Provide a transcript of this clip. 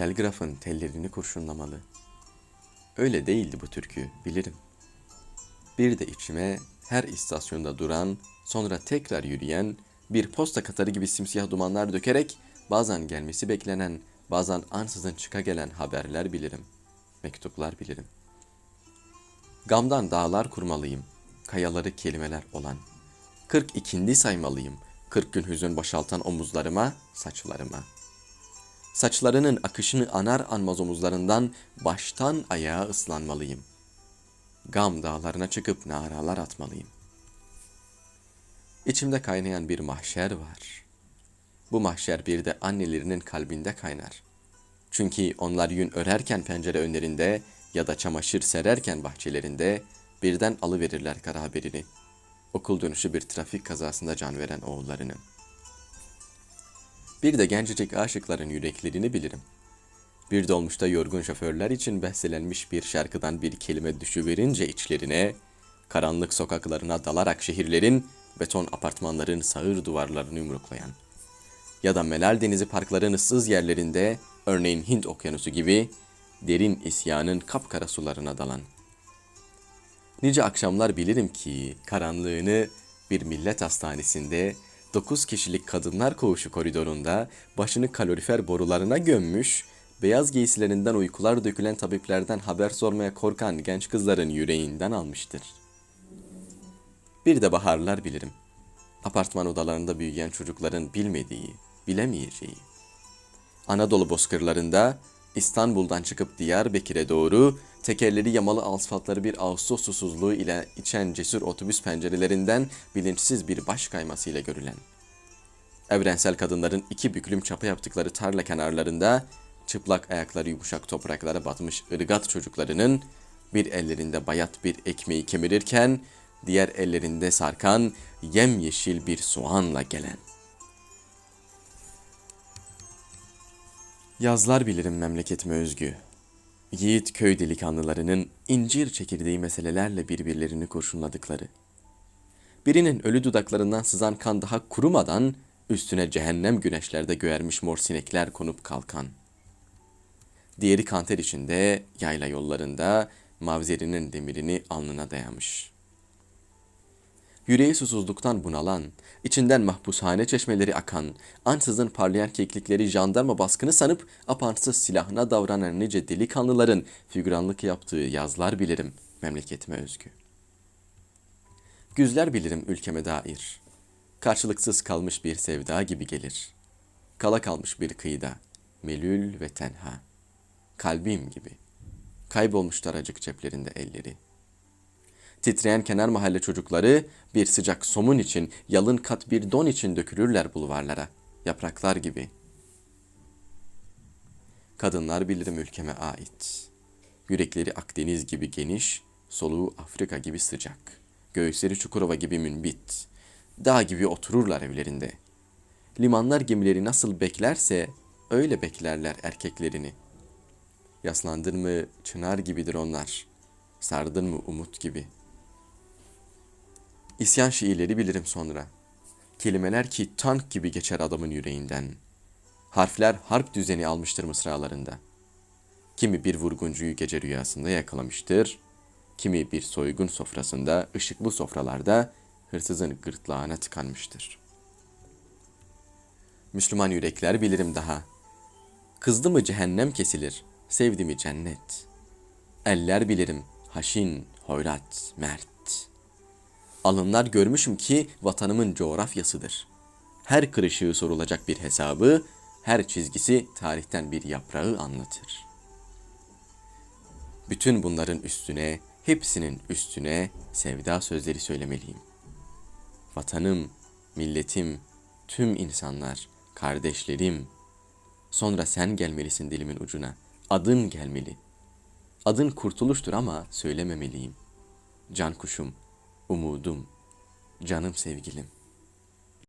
telgrafın tellerini kurşunlamalı. Öyle değildi bu türkü, bilirim. Bir de içime her istasyonda duran, sonra tekrar yürüyen, bir posta katarı gibi simsiyah dumanlar dökerek bazen gelmesi beklenen, bazen ansızın çıka gelen haberler bilirim. Mektuplar bilirim. Gamdan dağlar kurmalıyım, kayaları kelimeler olan. Kırk ikindi saymalıyım, kırk gün hüzün boşaltan omuzlarıma, saçlarıma. Saçlarının akışını anar anmaz omuzlarından baştan ayağa ıslanmalıyım. Gam dağlarına çıkıp naralar atmalıyım. İçimde kaynayan bir mahşer var. Bu mahşer bir de annelerinin kalbinde kaynar. Çünkü onlar yün örerken pencere önlerinde ya da çamaşır sererken bahçelerinde birden alıverirler kara haberini. Okul dönüşü bir trafik kazasında can veren oğullarını. Bir de gencecik aşıkların yüreklerini bilirim. Bir dolmuşta yorgun şoförler için bestelenmiş bir şarkıdan bir kelime düşüverince içlerine, karanlık sokaklarına dalarak şehirlerin, beton apartmanların sağır duvarlarını yumruklayan ya da Melal Denizi parkların ıssız yerlerinde, örneğin Hint okyanusu gibi, derin isyanın kapkara sularına dalan. Nice akşamlar bilirim ki karanlığını bir millet hastanesinde dokuz kişilik kadınlar koğuşu koridorunda başını kalorifer borularına gömmüş, beyaz giysilerinden uykular dökülen tabiplerden haber sormaya korkan genç kızların yüreğinden almıştır. Bir de baharlar bilirim. Apartman odalarında büyüyen çocukların bilmediği, bilemeyeceği. Anadolu bozkırlarında İstanbul'dan çıkıp Diyarbakır'a doğru tekerleri yamalı asfaltları bir Ağustos susuzluğu ile içen cesur otobüs pencerelerinden bilinçsiz bir baş kaymasıyla görülen. Evrensel kadınların iki büklüm çapa yaptıkları tarla kenarlarında çıplak ayakları yumuşak topraklara batmış ırgat çocuklarının bir ellerinde bayat bir ekmeği kemirirken diğer ellerinde sarkan yemyeşil bir soğanla gelen. Yazlar bilirim memleketime özgü. Yiğit köy delikanlılarının incir çekirdeği meselelerle birbirlerini kurşunladıkları. Birinin ölü dudaklarından sızan kan daha kurumadan üstüne cehennem güneşlerde göğermiş mor sinekler konup kalkan. Diğeri kanter içinde yayla yollarında mavzerinin demirini alnına dayamış. Yüreği susuzluktan bunalan, içinden mahpushane çeşmeleri akan, ansızın parlayan keklikleri jandarma baskını sanıp apansız silahına davranan nice delikanlıların figüranlık yaptığı yazlar bilirim memleketime özgü. Güzler bilirim ülkeme dair. Karşılıksız kalmış bir sevda gibi gelir. Kala kalmış bir kıyıda, melül ve tenha. Kalbim gibi. Kaybolmuş daracık ceplerinde elleri.'' Titreyen kenar mahalle çocukları bir sıcak somun için, yalın kat bir don için dökülürler bulvarlara, yapraklar gibi. Kadınlar bilirim ülkeme ait. Yürekleri Akdeniz gibi geniş, soluğu Afrika gibi sıcak. Göğüsleri Çukurova gibi münbit. Dağ gibi otururlar evlerinde. Limanlar gemileri nasıl beklerse öyle beklerler erkeklerini. Yaslandın mı çınar gibidir onlar. Sardın mı umut gibi.'' İsyan şiirleri bilirim sonra. Kelimeler ki tank gibi geçer adamın yüreğinden. Harfler harp düzeni almıştır mısralarında. Kimi bir vurguncuyu gece rüyasında yakalamıştır. Kimi bir soygun sofrasında, ışıklı sofralarda hırsızın gırtlağına tıkanmıştır. Müslüman yürekler bilirim daha. Kızdı mı cehennem kesilir, sevdi mi cennet. Eller bilirim, haşin, hoyrat, mert alınlar görmüşüm ki vatanımın coğrafyasıdır. Her kırışığı sorulacak bir hesabı, her çizgisi tarihten bir yaprağı anlatır. Bütün bunların üstüne, hepsinin üstüne sevda sözleri söylemeliyim. Vatanım, milletim, tüm insanlar, kardeşlerim. Sonra sen gelmelisin dilimin ucuna. Adın gelmeli. Adın kurtuluştur ama söylememeliyim. Can kuşum, umudum, canım sevgilim.''